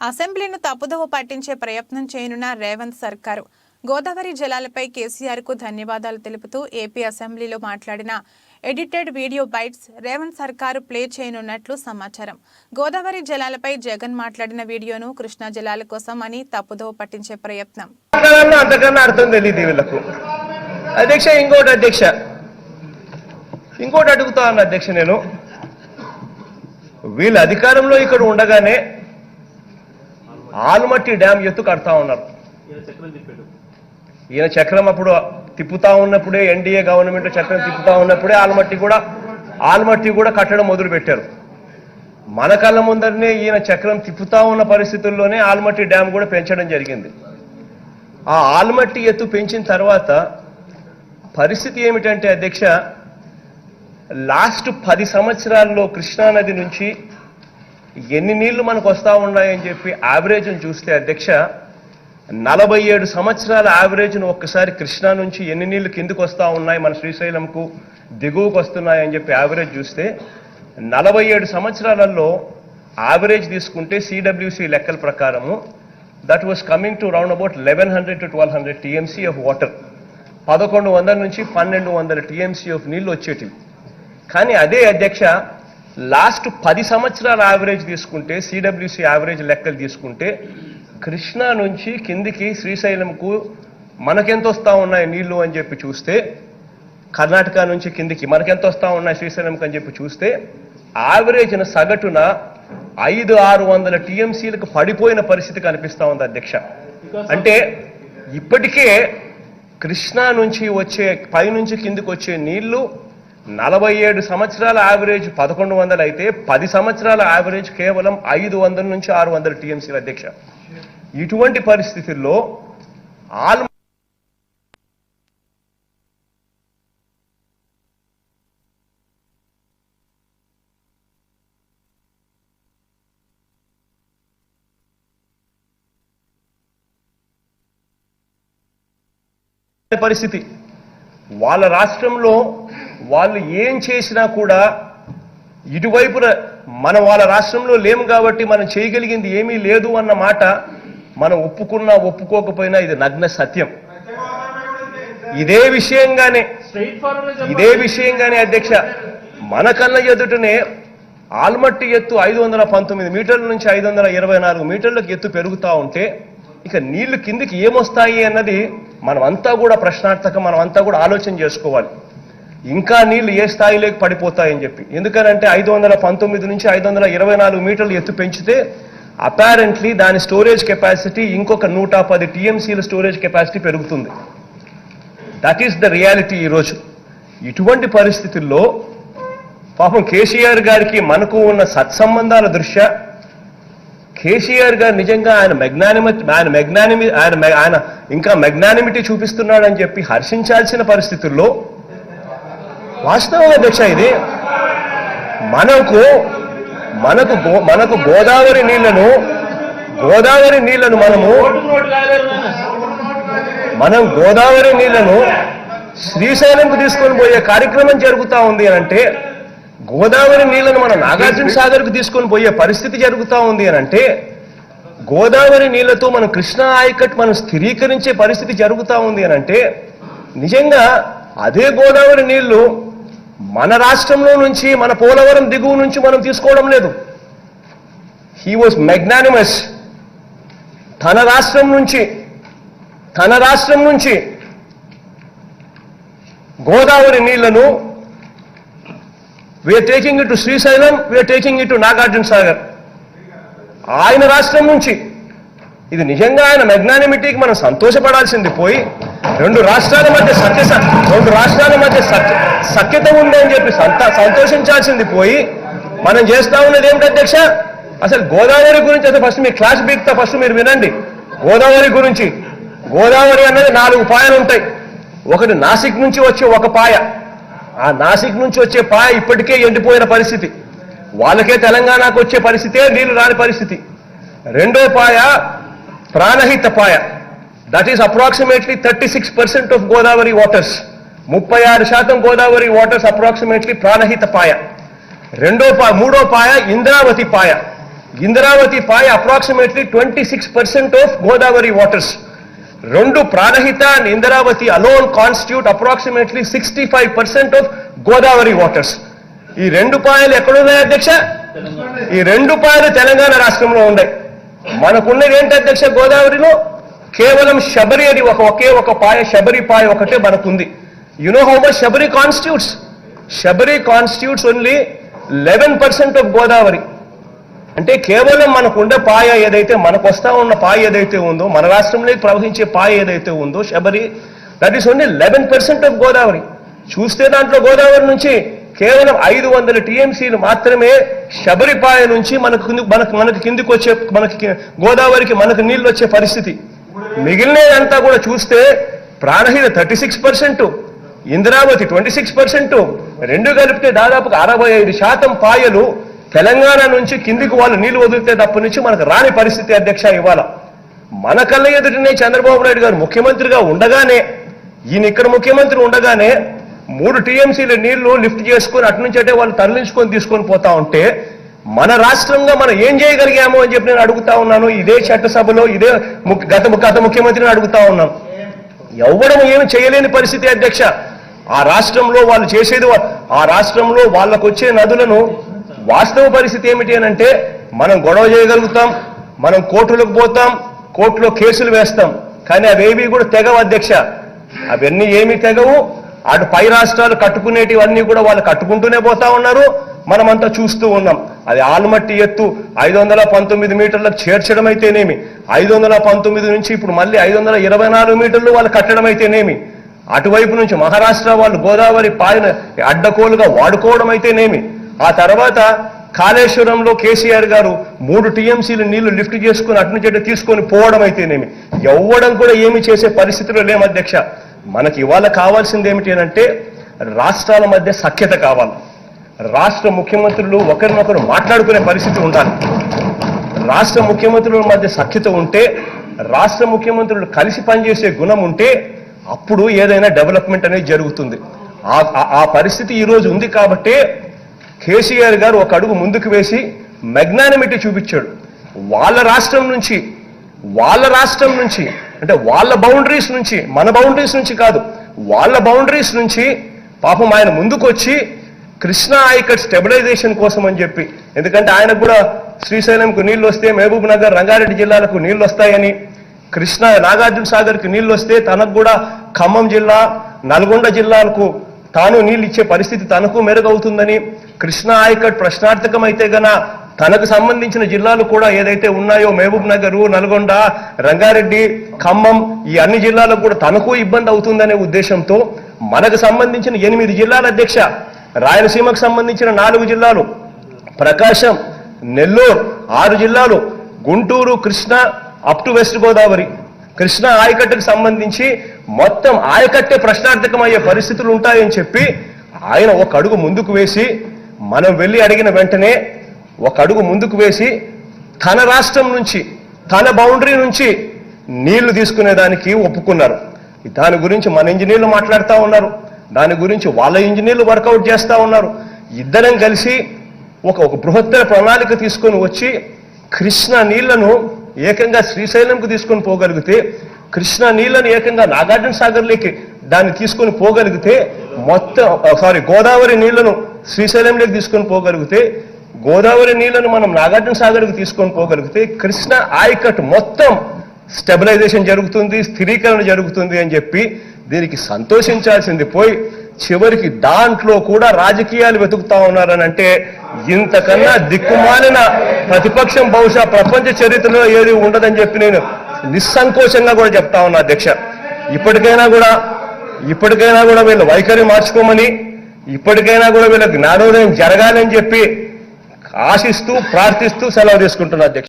అసెంబ్లీను తప్పుదోవ పట్టించే ప్రయత్నం చేయనున్న రేవంత్ సర్కారు. గోదావరి జలాలపై కేసీఆర్కు ధన్యవాదాలు తెలుపుతూ ఏపీ అసెంబ్లీలో మాట్లాడిన ఎడిటెడ్ వీడియో బైట్స్ రేవంత్ సర్కారు ప్లే చేయనున్నట్లు సమాచారం. గోదావరి జలాలపై జగన్ మాట్లాడిన వీడియోను కృష్ణా జలాల కోసం అని తప్పుదోవ పట్టించే ప్రయత్నం. అంతకన్నా అర్థం తెలియదు వీళ్ళకు అధ్యక్ష ఇంకోటి అధ్యక్ష. ఇంకోటి అడుగుతా అన్న అధ్యక్ష నేను. వీళ్ళు అధికారంలో ఇక్కడ ఉండగానే ఆలుమట్టి డ్యామ్ ఎత్తు కడతా ఉన్నారు. ఈయన చక్రం అప్పుడు తిప్పుతా ఉన్నప్పుడే ఎన్డీఏ గవర్నమెంట్ చక్రం తిప్పుతా ఉన్నప్పుడే ఆలుమట్టి కూడా ఆలుమట్టి కూడా కట్టడం మొదలు పెట్టారు మన కళ్ళ ముందరనే ఈయన చక్రం తిప్పుతా ఉన్న పరిస్థితుల్లోనే ఆల్మట్టి డ్యామ్ కూడా పెంచడం జరిగింది. ఆ ఆల్మట్టి ఎత్తు పెంచిన తర్వాత పరిస్థితి ఏమిటంటే అధ్యక్ష లాస్ట్ పది సంవత్సరాల్లో కృష్ణానది నుంచి ఎన్ని నీళ్ళు మనకు వస్తూ ఉన్నాయని చెప్పి యావరేజ్ని చూస్తే అధ్యక్ష నలభై ఏడు సంవత్సరాల యావరేజ్ను ఒక్కసారి కృష్ణా నుంచి ఎన్ని నీళ్ళు కిందికి వస్తూ ఉన్నాయి మన శ్రీశైలంకు దిగువకు వస్తున్నాయని చెప్పి యావరేజ్ చూస్తే నలభై ఏడు సంవత్సరాలలో యావరేజ్ తీసుకుంటే సిడబ్ల్యూసి లెక్కల ప్రకారము that was coming to round about eleven hundred to twelve hundred TMC of water పదకొండు వందల నుంచి పన్నెండు వందల టీఎంసీ ఆఫ్ నీళ్ళు వచ్చేటివి. కానీ అదే అధ్యక్ష లాస్ట్ పది సంవత్సరాల యావరేజ్ తీసుకుంటే సిడబ్ల్యూసి యావరేజ్ లెక్కలు తీసుకుంటే కృష్ణా నుంచి కిందికి శ్రీశైలంకు మనకెంత వస్తా ఉన్నాయి నీళ్ళు అని చెప్పి చూస్తే కర్ణాటక నుంచి కిందికి మనకెంత వస్తా ఉన్నాయి శ్రీశైలంకి అని చెప్పి చూస్తే యావరేజ్న సగటున ఐదు ఆరు వందల టీఎంసీలకు పడిపోయిన పరిస్థితి కనిపిస్తా ఉంది అధ్యక్ష. అంటే ఇప్పటికే కృష్ణా నుంచి వచ్చే పైనుంచి కిందికి వచ్చే నీళ్ళు నలభై ఏడు సంవత్సరాల యావరేజ్ పదకొండు వందలు అయితే పది సంవత్సరాల యావరేజ్ కేవలం ఐదు వందల నుంచి ఆరు వందల టీఎంసీల అధ్యక్ష. ఇటువంటి పరిస్థితుల్లో ఆల్ పరిస్థితి. వాళ్ళ రాష్ట్రంలో వాళ్ళు ఏం చేసినా కూడా ఇటువైపున మనం వాళ్ళ రాష్ట్రంలో లేము కాబట్టి మనం చేయగలిగింది ఏమీ లేదు అన్న మాట మనం ఒప్పుకున్నా ఒప్పుకోకపోయినా ఇది నగ్న సత్యం. ఇదే విషయంగానే ఇదే విషయంగానే అధ్యక్ష మన కళ్ళ ఎదుటనే ఆల్మట్టి ఎత్తు ఐదు వందల పంతొమ్మిది మీటర్ల నుంచి ఐదు వందల ఇరవై నాలుగు మీటర్లకు ఎత్తు పెరుగుతూ ఉంటే ఇక నీళ్ళు కిందికి ఏమొస్తాయి అన్నది మనమంతా కూడా ప్రశ్నార్థకం మనమంతా కూడా ఆలోచన చేసుకోవాలి. ఇంకా నీళ్ళు ఏ స్థాయిలోకి పడిపోతాయని చెప్పి. ఎందుకనంటే ఐదు వందల పంతొమ్మిది నుంచి ఐదు వందల ఇరవై నాలుగు మీటర్లు ఎత్తు పెంచితే అపారెంట్లీ దాని స్టోరేజ్ కెపాసిటీ ఇంకొక నూట పది టీఎంసీల స్టోరేజ్ కెపాసిటీ పెరుగుతుంది. దట్ ఈస్ ద రియాలిటీ ఈరోజు ఇటువంటి పరిస్థితుల్లో పాపం కేసీఆర్ గారికి మనకు ఉన్న సత్సంబంధాల దృష్ట్యా కేసీఆర్ గారు నిజంగా ఆయన మెగ్నానిమ ఆయన మెగ్నానిమి ఆయన ఆయన ఇంకా మెగ్నానిమిటీ చూపిస్తున్నాడని చెప్పి హర్షించాల్సిన పరిస్థితుల్లో వాస్తవం అధ్యక్ష ఇది. మనకు మనకు గో- మనకు గోదావరి నీళ్ళను గోదావరి నీళ్ళను మనము మనం గోదావరి నీళ్ళను శ్రీశైలంకు తీసుకొని పోయే కార్యక్రమం జరుగుతూ ఉంది అని అంటే గోదావరి నీళ్ళను మన నాగార్జున సాగర్కు తీసుకొని పోయే పరిస్థితి జరుగుతూ ఉంది అని అంటే గోదావరి నీళ్ళతో మనం కృష్ణా ఆయకట్ మనం స్థిరీకరించే పరిస్థితి జరుగుతూ ఉంది అని అంటే నిజంగా అదే గోదావరి నీళ్ళు మన రాష్ట్రంలో నుంచి మన పోలవరం దిగువ నుంచి మనం తీసుకోవడం లేదు. హీ వాజ్ మెగ్నానిమస్ తన రాష్ట్రం నుంచి తన రాష్ట్రం నుంచి గోదావరి నీళ్ళను we are taking it to Srisailam we are taking it to Nagarjuna Sagar ఆయన రాష్ట్రం నుంచి. ఇది నిజంగా ఆయన మెగ్నానిమిటీకి మనం సంతోషపడాల్సింది పోయి రెండు రాష్ట్రాల మధ్య సత్య రెండు రాష్ట్రాల మధ్య సత్య సఖ్యత ఉంది అని చెప్పి సంత సంతోషించాల్సింది పోయి మనం చేస్తా ఉన్నది ఏమిటి అధ్యక్ష? అసలు గోదావరి గురించి అసలు ఫస్ట్ మీ క్లాస్ బీక్తా ఫస్ట్ మీరు వినండి. గోదావరి గురించి. గోదావరి అన్నది నాలుగు పాయలు ఉంటాయి. ఒకటి నాసిక్ నుంచి వచ్చే ఒక పాయ. ఆ నాసిక్ నుంచి వచ్చే పాయ ఇప్పటికే ఎండిపోయిన పరిస్థితి. వాళ్ళకే తెలంగాణకు వచ్చే పరిస్థితే నీళ్ళు రాని పరిస్థితి. రెండో పాయ ప్రాణహిత పాయ. That is approximately thirty six percent of Godavari waters ముప్పై ఆరు శాతం గోదావరి వాటర్స్ అప్రాక్సిమేట్లీ ప్రాణహిత పాయ. రెండో పాయ మూడో పాయ ఇంద్రావతి పాయ. ఇంద్రావతి పాయ approximately twenty six percent of Godavari waters రెండు Pranahita and Indravati alone constitute approximately sixty five percent of Godavari waters ఈ రెండు పాయలు ఎక్కడున్నాయి అధ్యక్ష? ఈ రెండు పాయలు తెలంగాణ రాష్ట్రంలో ఉన్నాయి. మనకున్నది ఏంటి అధ్యక్ష గోదావరిలో? కేవలం శబరి అది ఒక ఒకే ఒక పాయ శబరి పాయ ఒకటే మనకుంది. You know how much Sabari constitutes Sabari constitutes only eleven percent of Godavari అంటే కేవలం మనకుండే పాయ ఏదైతే మనకు వస్తా ఉన్న పాయ ఏదైతే ఉందో మన రాష్ట్రంలో ప్రవహించే పాయ ఏదైతే ఉందో Sabari that is only eleven percent of Godavari చూస్తే దాంట్లో గోదావరి నుంచి కేవలం ఐదు వందల టీఎంసీలు మాత్రమే శబరిపాయ నుంచి మనకు మనకు మనకు కిందికి వచ్చే మనకి గోదావరికి మనకు నీళ్ళు వచ్చే పరిస్థితి. మిగిలినదంతా కూడా చూస్తే ప్రాణహీన thirty six percent Indravati twenty six percent రెండు కలిపితే దాదాపుగా అరవై ఐదు శాతం పాయలు తెలంగాణ నుంచి కిందికి వాళ్ళు నీళ్ళు వదిలితే తప్ప నుంచి మనకు రాని పరిస్థితి అధ్యక్ష ఇవాళ. మన కళ్ళ ఎదుటనే చంద్రబాబు నాయుడు గారు ముఖ్యమంత్రిగా ఉండగానే ఈయన ఇక్కడ ముఖ్యమంత్రి ఉండగానే మూడు టీఎంసీల నీళ్ళు లిఫ్ట్ చేసుకొని అటు నుంచి అంటే వాళ్ళు తరలించుకొని తీసుకొని పోతా ఉంటే మన రాష్ట్రంగా మనం ఏం చేయగలిగాము అని చెప్పి నేను అడుగుతా ఉన్నాను. ఇదే చట్టసభలో ఇదే ముఖ్య- గత గత ముఖ్యమంత్రిని అడుగుతా ఉన్నాను. ఎవ్వడం ఏమి చేయలేని పరిస్థితి అధ్యక్ష. ఆ రాష్ట్రంలో వాళ్ళు చేసేది ఆ రాష్ట్రంలో వాళ్ళకు వచ్చే నదులను వాస్తవ పరిస్థితి ఏమిటి అని అంటే మనం గొడవ చేయగలుగుతాం మనం కోర్టులకు పోతాం కోర్టులో కేసులు వేస్తాం కానీ అవేవి కూడా తెగవు అధ్యక్ష. అవన్నీ ఏమీ తెగవు. అటు పై రాష్ట్రాలు కట్టుకునేటివన్నీ కూడా వాళ్ళు కట్టుకుంటూనే పోతా ఉన్నారు. మనమంతా చూస్తూ ఉన్నాం. అది ఆల్మట్టి ఎత్తు ఐదు వందల పంతొమ్మిది మీటర్లకు చేర్చడం అయితేనేమి ఐదు వందల పంతొమ్మిది నుంచి ఇప్పుడు మళ్ళీ ఐదు వందల ఇరవై నాలుగు మీటర్లు వాళ్ళు కట్టడం అయితేనేమి అటువైపు నుంచి మహారాష్ట్ర వాళ్ళు గోదావరి పాయన అడ్డకోలుగా వాడుకోవడం అయితేనేమి ఆ తర్వాత కాళేశ్వరంలో కేసీఆర్ గారు మూడు టీఎంసీలు నీళ్ళు లిఫ్ట్ చేసుకుని అటు నుంచి తీసుకొని పోవడం అయితేనేమి ఎవ్వడం కూడా ఏమి చేసే పరిస్థితిలో లేము అధ్యక్ష. మనకి ఇవాళ కావాల్సింది ఏమిటి అంటే రాష్ట్రాల మధ్య సఖ్యత కావాలి. రాష్ట్ర ముఖ్యమంత్రులు ఒకరినొకరు మాట్లాడుకునే పరిస్థితి ఉండాలి. రాష్ట్ర ముఖ్యమంత్రుల మధ్య సఖ్యత ఉంటే రాష్ట్ర ముఖ్యమంత్రులు కలిసి పనిచేసే గుణం ఉంటే అప్పుడు ఏదైనా డెవలప్మెంట్ అనేది జరుగుతుంది. ఆ- ఆ- పరిస్థితి ఈరోజు ఉంది కాబట్టే కేసీఆర్ గారు ఒక అడుగు ముందుకు వేసి మెగ్నానిమిటీ చూపించాడు. వాళ్ళ రాష్ట్రం నుంచి వాళ్ళ రాష్ట్రం నుంచి అంటే వాళ్ళ బౌండరీస్ నుంచి మన బౌండరీస్ నుంచి కాదు వాళ్ళ బౌండరీస్ నుంచి పాపం ఆయన ముందుకొచ్చి కృష్ణా ఐకట్ స్టెబిలైజేషన్ కోసం అని చెప్పి ఎందుకంటే ఆయనకు కూడా శ్రీశైలంకు నీళ్ళు వస్తే మహబూబ్ నగర్ రంగారెడ్డి జిల్లాలకు నీళ్ళు వస్తాయని కృష్ణా నాగార్జున సాగర్కి నీళ్ళు వస్తే తనకు కూడా ఖమ్మం జిల్లా నల్గొండ జిల్లాలకు తాను నీళ్ళు ఇచ్చే పరిస్థితి తనకు మెరుగవుతుందని కృష్ణా ఆయకట్ ప్రశ్నార్థకం అయితే గన తనకు సంబంధించిన జిల్లాలు కూడా ఏదైతే ఉన్నాయో మహబూబ్ నగర్ నల్గొండ రంగారెడ్డి ఖమ్మం ఈ అన్ని జిల్లాలకు కూడా తనకు ఇబ్బంది అవుతుందనే ఉద్దేశంతో మనకు సంబంధించిన ఎనిమిది జిల్లాల అధ్యక్ష రాయలసీమకు సంబంధించిన నాలుగు జిల్లాలు ప్రకాశం నెల్లూరు ఆరు జిల్లాలు Guntur Krishna up to West Godavari. Krishna ఆయకట్టుకు సంబంధించి మొత్తం ఆయకట్టే ప్రశ్నార్థకం అయ్యే పరిస్థితులు ఉంటాయని చెప్పి ఆయన ఒక అడుగు ముందుకు వేసి మనం వెళ్ళి అడిగిన వెంటనే ఒక అడుగు ముందుకు వేసి తన రాష్ట్రం నుంచి తన బౌండరీ నుంచి నీళ్ళు తీసుకునేదానికి ఒప్పుకున్నారు. దాని గురించి మన ఇంజనీర్లు మాట్లాడుతూ ఉన్నారు. దాని గురించి వాళ్ళ ఇంజనీర్లు వర్కౌట్ చేస్తూ ఉన్నారు. ఇద్దరం కలిసి ఒక ఒక బృహత్తర ప్రణాళిక తీసుకొని వచ్చి కృష్ణ నీళ్ళను ఏకంగా శ్రీశైలంకు తీసుకొని పోగలిగితే కృష్ణా నీళ్ళను ఏకంగా నాగార్జున సాగర్లోకి దాన్ని తీసుకొని పోగలిగితే మొత్తం సారీ గోదావరి నీళ్ళను శ్రీశైలంలోకి తీసుకొని పోగలిగితే గోదావరి నీళ్ళను మనం నాగార్జున సాగర్కి తీసుకొని పోగలిగితే కృష్ణ ఆయకట్ మొత్తం స్టెబిలైజేషన్ జరుగుతుంది స్థిరీకరణ జరుగుతుంది అని చెప్పి దీనికి సంతోషించాల్సింది పోయి చివరికి దాంట్లో కూడా రాజకీయాలు వెతుకుతా ఉన్నారని అంటే ఇంతకన్నా దిక్కుమాలిన ప్రతిపక్షం బహుశా ప్రపంచ చరిత్రలో ఏది ఉండదని చెప్పి నేను నిస్సంకోచంగా కూడా చెప్తా ఉన్నా అధ్యక్ష. ఇప్పటికైనా కూడా ఇప్పటికైనా కూడా వీళ్ళు వైఖరి మార్చుకోమని ఇప్పటికైనా కూడా వీళ్ళ జ్ఞానోదయం జరగాలని చెప్పి ఆశిస్తూ ప్రార్థిస్తూ సెలవు తీసుకుంటున్నా అధ్యక్ష.